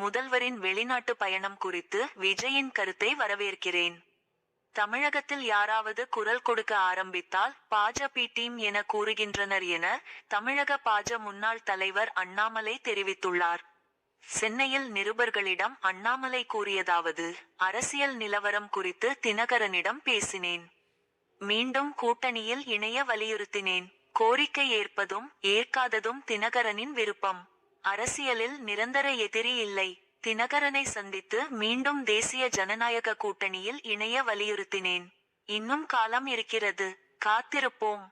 முதல்வரின் வெளிநாட்டு பயணம் குறித்து விஜயின் கருத்தை வரவேற்கிறேன். தமிழகத்தில் யாராவது குரல் கொடுக்க ஆரம்பித்தால் பாஜபி டீம் என கூறுகின்றனர் என தமிழக பாஜ முன்னாள் தலைவர் அண்ணாமலை தெரிவித்துள்ளார். சென்னையில் நிருபர்களிடம் அண்ணாமலை கூறியதாவது அரசியல் நிலவரம் குறித்து தினகரனிடம் பேசினேன். மீண்டும் கூட்டணியில் இணைய வலியுறுத்தினேன். கோரிக்கை ஏற்பதும் ஏற்காததும் தினகரனின் விருப்பம். அரசியலில் நிரந்தர எதிரி இல்லை. தினகரனை சந்தித்து மீண்டும் தேசிய ஜனநாயக கூட்டணியில் இணைய வலியுறுத்தினேன். இன்னும் காலம் இருக்கிறது. காத்திருப்போம்.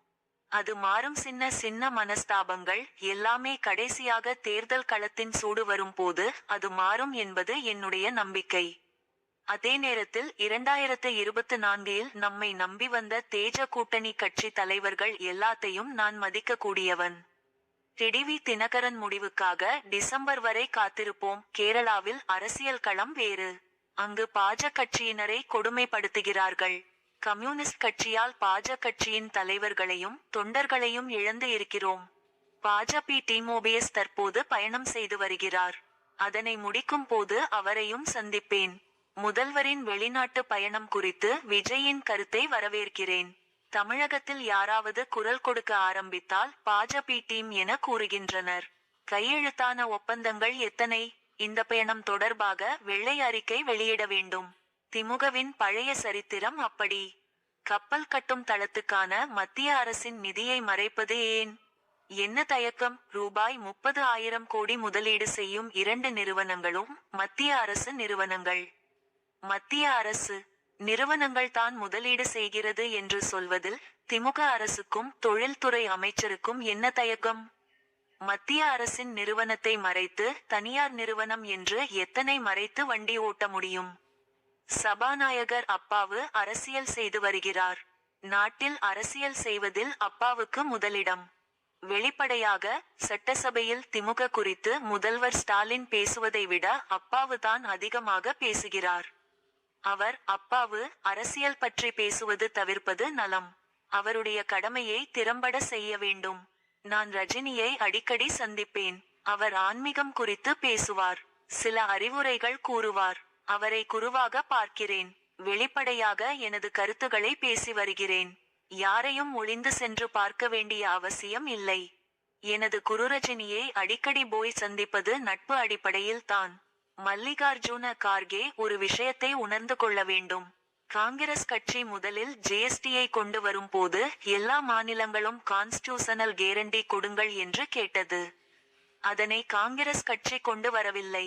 அது மாறும் சின்ன சின்ன மனஸ்தாபங்கள் எல்லாமே கடைசியாக தேர்தல் களத்தின் சூடு வரும்போது அது மாறும் என்பது என்னுடைய நம்பிக்கை. அதே நேரத்தில் இரண்டாயிரத்து இருபத்து நான்கில் நம்மை நம்பி வந்த தேஜ கூட்டணி கட்சி தலைவர்கள் எல்லாத்தையும் நான் மதிக்க கூடியவன் டிடிவி தினகரன் முடிவுக்காக டிசம்பர் வரை காத்திருப்போம். கேரளாவில் அரசியல் களம் வேறு. அங்கு பாஜ கட்சியினரை கொடுமைப்படுத்துகிறார்கள். கம்யூனிஸ்ட் கட்சியால் பாஜ கட்சியின் தலைவர்களையும் தொண்டர்களையும் இழந்து இருக்கிறோம். பாஜபி டிமோபியஸ் தற்போது பயணம் செய்து வருகிறார். அதனை முடிக்கும் போது அவரையும் சந்திப்பேன். முதல்வரின் வெளிநாட்டு பயணம் குறித்து விஜயின் கருத்தை வரவேற்கிறேன். தமிழகத்தில் யாராவது குரல் கொடுக்க ஆரம்பித்தால் பாஜபி டீம் என கூறுகின்றனர். கையெழுத்தான ஒப்பந்தங்கள் எத்தனை? இந்த பயணம் தொடர்பாக வெள்ளை அறிக்கை வெளியிட வேண்டும். திமுகவின் பழைய சரித்திரம் அப்படி. கப்பல் கட்டும் தளத்துக்கான மத்திய அரசின் நிதியை மறைப்பது ஏன்? என்ன தயக்கம்? ரூபாய் முப்பது ஆயிரம் கோடி முதலீடு செய்யும் இரண்டு நிறுவனங்களும் மத்திய அரசு நிறுவனங்கள். மத்திய அரசு நிறுவனங்கள் தான் முதலீடு செய்கிறது என்று சொல்வதில் திமுக அரசுக்கும் தொழில்துறை அமைச்சருக்கும் என்ன தயக்கம்? மத்திய அரசின் நிறுவனத்தை மறைத்து தனியார் நிறுவனம் என்று எத்தனை மறைத்து வண்டி ஓட்ட முடியும்? சபாநாயகர் அப்பாவு அரசியல் செய்து வருகிறார். நாட்டில் அரசியல் செய்வதில் அப்பாவுக்கு முதலிடம். வெளிப்படையாக சட்டசபையில் திமுக குறித்து முதல்வர் ஸ்டாலின் பேசுவதை விட அப்பாவு தான் அதிகமாக பேசுகிறார். அவர் அப்பாவு அரசியல் பற்றி பேசுவது தவிர்ப்பது நலம். அவருடைய கடமையை திறம்பட செய்ய வேண்டும். நான் ரஜினியை அடிக்கடி சந்திப்பேன். அவர் ஆன்மீகம் குறித்து பேசுவார். சில அறிவுரைகள் கூறுவார். அவரை குருவாக பார்க்கிறேன். வெளிப்படையாக எனது கருத்துக்களை பேசி வருகிறேன். யாரையும் ஒளிந்து சென்று பார்க்க வேண்டிய அவசியம் இல்லை. எனது குரு ரஜினியை அடிக்கடி போய் சந்திப்பது நட்பு அடிப்படையில் தான். மல்லிகார்ஜுன கார்கே ஒரு விஷயத்தை உணர்ந்து கொள்ள வேண்டும். காங்கிரஸ் கட்சி முதலில் ஜிஎஸ்டியை கொண்டு வரும் போது எல்லா மாநிலங்களும் கான்ஸ்டியூஷனல் கேரண்டி கொடுங்கள் என்று கேட்டது. அதனை காங்கிரஸ் கட்சி கொண்டு வரவில்லை.